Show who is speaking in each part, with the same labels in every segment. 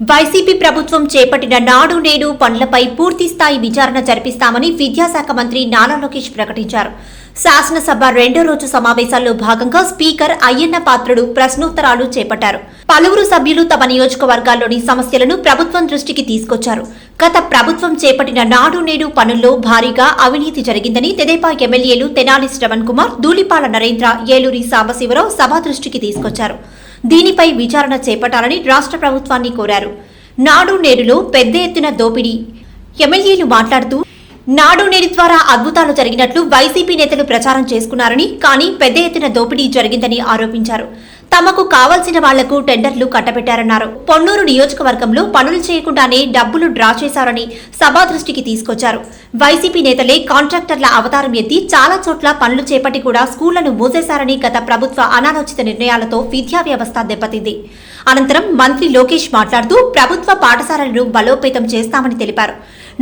Speaker 1: YCP ప్రభుత్వం చేపట్టిన నాడు నేడు పనులపై పూర్తి స్థాయి విచారణ జరిపిస్తామని విద్యాశాఖ మంత్రి నారా లోకేష్ ప్రకటించారు. శాసనసభ రెండో రోజు సమావేశాల్లో భాగంగా స్పీకర్ అయ్యన్న పాత్రుడు ప్రశ్నోత్తరాలు చేపట్టారు. పలువురు సభ్యులు తమ నియోజకవర్గాల్లోని సమస్యలను ప్రభుత్వం దృష్టికి తీసుకొచ్చారు. గత ప్రభుత్వం చేపట్టిన నాడు నేడు పనుల్లో భారీగా అవినీతి జరిగిందని తెదేపా ఎమ్మెల్యేలు తెనాలి శ్రవణ్ కుమార్ ధూళిపాల నరేంద్ర ఏలూరి సాంబశివరావు సభ దృష్టికి తీసుకొచ్చారు. దీనిపై విచారణ చేపట్టాలని రాష్ట్ర ప్రభుత్వాన్ని కోరారు. నాడు నేడులో పెద్ద ఎత్తున దోపిడీ. ఎమ్మెల్యేలు మాట్లాడుతూ నాడు నేడు ద్వారా అద్భుతాలు జరిగినట్లు వైసీపీ నేతలు ప్రచారం చేసుకున్నారని కానీ పెద్ద ఎత్తున దోపిడీ జరిగిందని ఆరోపించారు. తమకు కావాల్సిన వాళ్ళకు టెండర్లు కట్టబెట్టారన్నారు. పొన్నూరు నియోజకవర్గంలో పనులు చేయకుండానే డబ్బులు డ్రా చేశారని సభా దృష్టికి తీసుకొచ్చారు. వైసీపీ నేతలే కాంట్రాక్టర్ల అవతారం ఎత్తి చాలా చోట్ల పనులు చేపట్టి కూడా స్కూళ్ళను మూసేశారని గత ప్రభుత్వ అనాలోచిత నిర్ణయాలతో విద్యా వ్యవస్థ దెబ్బతింది. అనంతరం మంత్రి లోకేష్ మాట్లాడుతూ ప్రభుత్వ పాఠశాలలను బలోపేతం చేస్తామని తెలిపారు.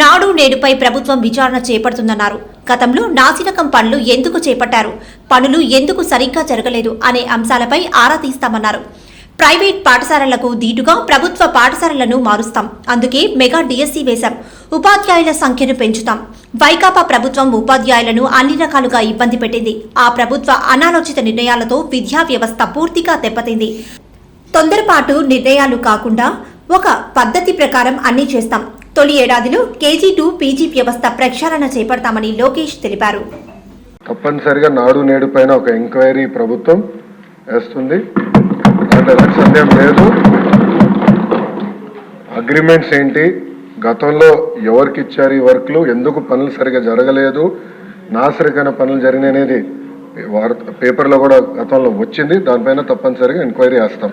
Speaker 1: నాడు నేడుపై ప్రభుత్వం విచారణ చేపడుతుందన్నారు. గతంలో నాసిరకం పనులు ఎందుకు చేపట్టారు? పనులు ఎందుకు సరిగ్గా జరగలేదు అనే అంశాలపై ఆరా తీస్తామన్నారు. ప్రైవేట్ పాఠశాలలకు దీటుగా ప్రభుత్వ పాఠశాలలను మారుస్తాం. అందుకే మెగా డిఎస్సీ వేశాం. ఉపాధ్యాయుల సంఖ్యను పెంచుతాం. వైకాపా ప్రభుత్వం ఉపాధ్యాయులను అన్ని రకాలుగా ఇబ్బంది పెట్టింది. ఆ ప్రభుత్వ అనాలోచిత నిర్ణయాలతో విద్యా వ్యవస్థ పూర్తిగా దెబ్బతింది. తొందరపాటు నిర్ణయాలు కాకుండా ఒక పద్ధతి ప్రకారం అన్నీ చేస్తాం. తొలి ఏడాదిలో కేజీ టూ పీజీ వ్యవస్థ ప్రక్షాళన చేపడతామని లోకేష్ తెలిపారు.
Speaker 2: తప్పనిసరిగా నాడు నేడు పైన ఒక ఎంక్వైరీ ప్రభుత్వం వేస్తుంది. సందేహం లేదు. అగ్రిమెంట్స్ ఏంటి? గతంలో ఎవరికి ఇచ్చారు ఈ వర్క్లు? ఎందుకు పనులు సరిగా జరగలేదు? నాసరికైన పనులు జరిగినాయి అనేది వార్త పేపర్లో కూడా గతంలో వచ్చింది. దానిపైన తప్పనిసరిగా ఎంక్వైరీ వేస్తాం.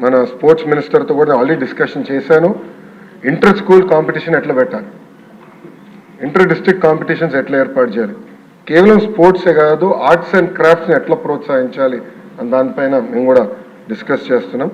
Speaker 2: మన స్పోర్ట్స్ మినిస్టర్తో కూడా ఆల్రెడీ డిస్కషన్ చేశాను. ఇంటర్ స్కూల్ కాంపిటీషన్ ఎట్లా పెట్టాలి? ఇంటర్ డిస్ట్రిక్ట్ కాంపిటీషన్స్ ఎట్లా ఏర్పాటు చేయాలి? కేవలం స్పోర్ట్సే కాదు ఆర్ట్స్ అండ్ క్రాఫ్ట్స్ని ఎట్లా ప్రోత్సహించాలి? అని దానిపైన మేము కూడా డిస్కస్ చేస్తున్నాం.